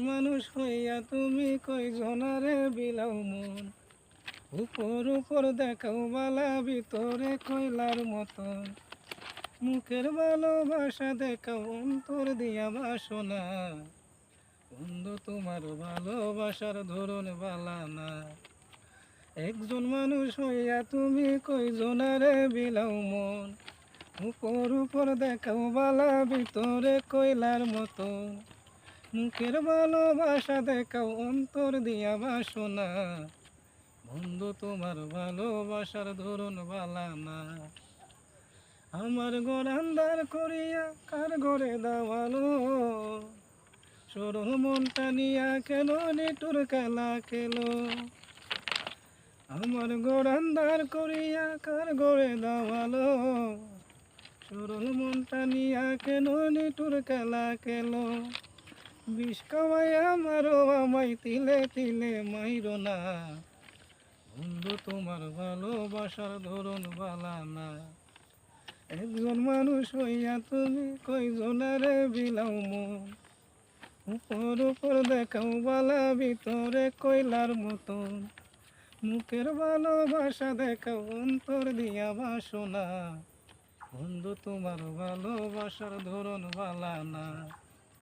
মানুষ হইয়া তুমি কই জনারে বিলাও মন? উপর উপর দেখাও বালা, ভিতরে কইলার মতন। মুখের ভালোবাসা দেখাও, অন্তর দিয়া বাসনা। বন্ধু, তোমার ভালোবাসার ধরন বালা না। একজন মানুষ হইয়া তুমি কই জনারে বিলাও মন? উপর উপর দেখাও বালা, ভিতরে কইলার মতন। মুখের ভালোবাসা দেখাও, অন্তর দিয়া বাসনা। বন্ধু, তোমার ভালোবাসার ধরুন বালা না আমার ঘর আন্দার করিয়া কার ঘরে দাওয়ালো? সরহ মনটা নিয়া কেন নিটুর খেলা খেলো? আমার ঘর আন্দার করিয়া কার ঘরে দাওয়ালো? সরল মনটা নিয়া কেন নিটুর খেলা খেলো? তিলে তিলে না। বালা না। একজন মানুষ হইয়া তুমি কইজনারে বিলাও মন? উপর উপর দেখাও বালা, ভিতরে কইলার মতন। মুখের ভালোবাসা দেখাও, অন্তর দিয়া বাসনা। বন্ধু, তোমার ভালোবাসার ধরন বালা না।